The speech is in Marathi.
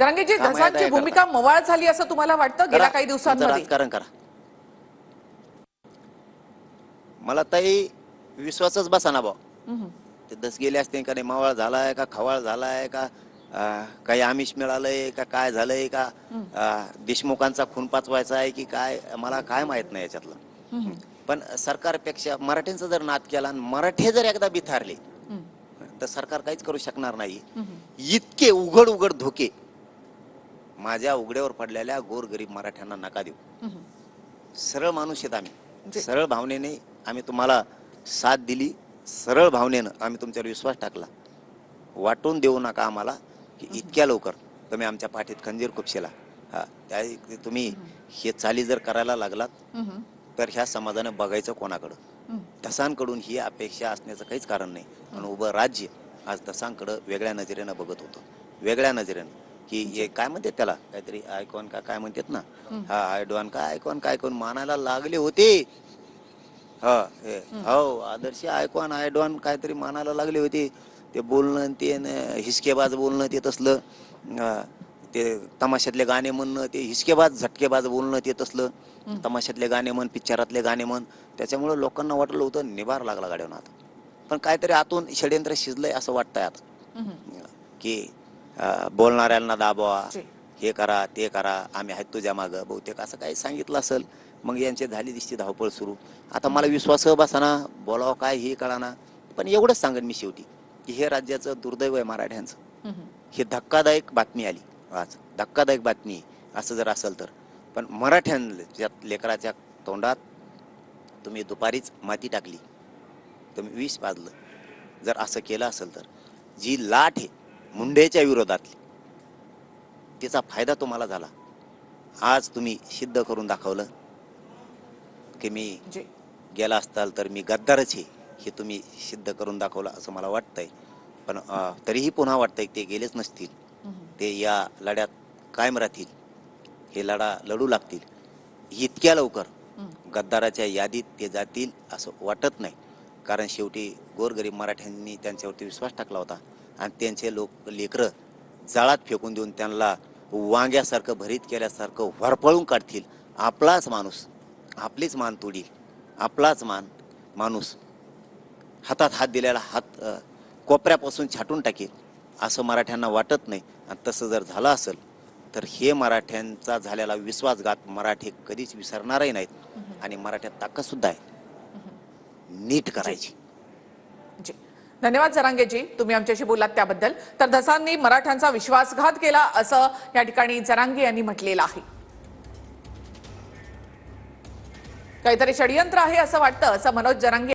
जरांगेजी धसांची भूमिका मवाळ झाली असं तुम्हाला वाटतं गेल्या. काही दिवसांमध्ये? राजकारण करा. मला ताई विश्वासच बसा ना भाऊ. ते दस गेले असते का नाही मावळ झालाय का खवाळ झालाय का काही आमिष मिळालंय का काय झालंय का देशमुखांचा खून पाचवायचा आहे की काय मला काय माहीत नाही याच्यातलं. पण सरकारपेक्षा मराठ्यांचा जर नाद केला आणि मराठे जर एकदा बिथारले तर सरकार काहीच करू शकणार नाही. इतके उघड उघड धोके. माझ्या उघड्यावर पडलेल्या गोरगरीब मराठ्यांना नका देऊ. सरळ माणूस आहेत. आम्ही. सरळ भावनेने आम्ही तुम्हाला साथ दिली. सरळ भावनेनं आम्ही तुमच्यावर विश्वास टाकला. वाटून देऊ नका आम्हाला की इतक्या लवकर तुम्ही आमच्या पाठीत खंजीर खुपशेला. हा त्या तुम्ही हे चाली जर करायला लागलात तर ह्या समाजानं बघायचं कोणाकडं? दसांकडून ही अपेक्षा असण्याचं काहीच कारण नाही. पण उभं राज्य आज दसांकडं वेगळ्या नजरेनं बघत होतं. वेगळ्या नजरेनं. की हे काय म्हणतात त्याला? काहीतरी आयकॉन का काय म्हणतात ना? हा आयडॉन का आयकॉन काय कोण मानायला लागले होते. हा हे. हो आदर्श आयकॉन आयडॉन काहीतरी मानायला लागले होते. ते बोलणं ते हिसकेबाज बोलणं ते तसलं. ते तमाशातले गाणे म्हणणं ते हिसकेबाज झटकेबाज बोलणं ते तसलं. तमाशातले गाणे म्हण पिक्चरातले गाणे म्हण. त्याच्यामुळं लोकांना वाटलं होतं निभार लागला गाड्यावर आता. पण काहीतरी आतून षडयंत्र शिजलंय असं वाटतंय आता. की बोलणाऱ्यांना दाबवा. हे करा ते करा आम्ही आहेत तुझ्या मागं बहुतेक असं काही सांगितलं असेल मग यांची झाली दिसती धावपळ सुरू. आता मला विश्वास बसाना बोलावं काय हे कळाना पण एवढंच सांगेन मी शेवटी की हे राज्याचं दुर्दैव आहे मराठ्यांचं. ही धक्कादायक बातमी आली आज धक्कादायक बातमी असं जर असेल तर. पण मराठ्यांच्या लेकराच्या तोंडात तुम्ही दुपारीच माती टाकली तुम्ही विष पाजलं जर असं केलं असेल तर. जी लाट आहे मुंडेच्या विरोधातली. तिचा फायदा तुम्हाला झाला. आज तुम्ही सिद्ध करून दाखवलं की मी जी. गेला असताल तर मी गद्दारच आहे हे तुम्ही सिद्ध करून दाखवलं असं मला वाटतंय. पण तरीही पुन्हा वाटतंय ते गेलेच नसतील. ते या लढ्यात कायम राहतील. हे लढा लढू लागतील. इतक्या लवकर गद्दाराच्या यादीत ते जातील असं वाटत नाही. कारण शेवटी गोरगरीब मराठ्यांनी त्यांच्यावरती विश्वास टाकला होता. आणि त्यांचे लोक लेकरं जाळात फेकून देऊन त्यांना वांग्यासारखं भरीत केल्यासारखं वरपळून काढतील. आपलाच माणूस आपलीच मान तोडील. आपलाच मान माणूस हातात हात दिलेला हात कोपऱ्यापासून छाटून टाकेल. असं मराठ्यांना वाटत नाही. आणि तसं जर झालं असेल तर हे मराठ्यांचा झालेला विश्वासघात मराठी कधीच विसरणारही नाहीत. आणि मराठ्यात ताकद सुद्धा आहे. नीट करायची. धन्यवाद जरांगेजी तुम्ही आमच्याशी बोलात त्याबद्दल. तर धसांनी मराठ्यांचा विश्वासघात केला असं या ठिकाणी जरांगे यांनी म्हटलेलं आहे. काहीतरी षडयंत्र आहे असं वाटतं असं मनोज जरांगे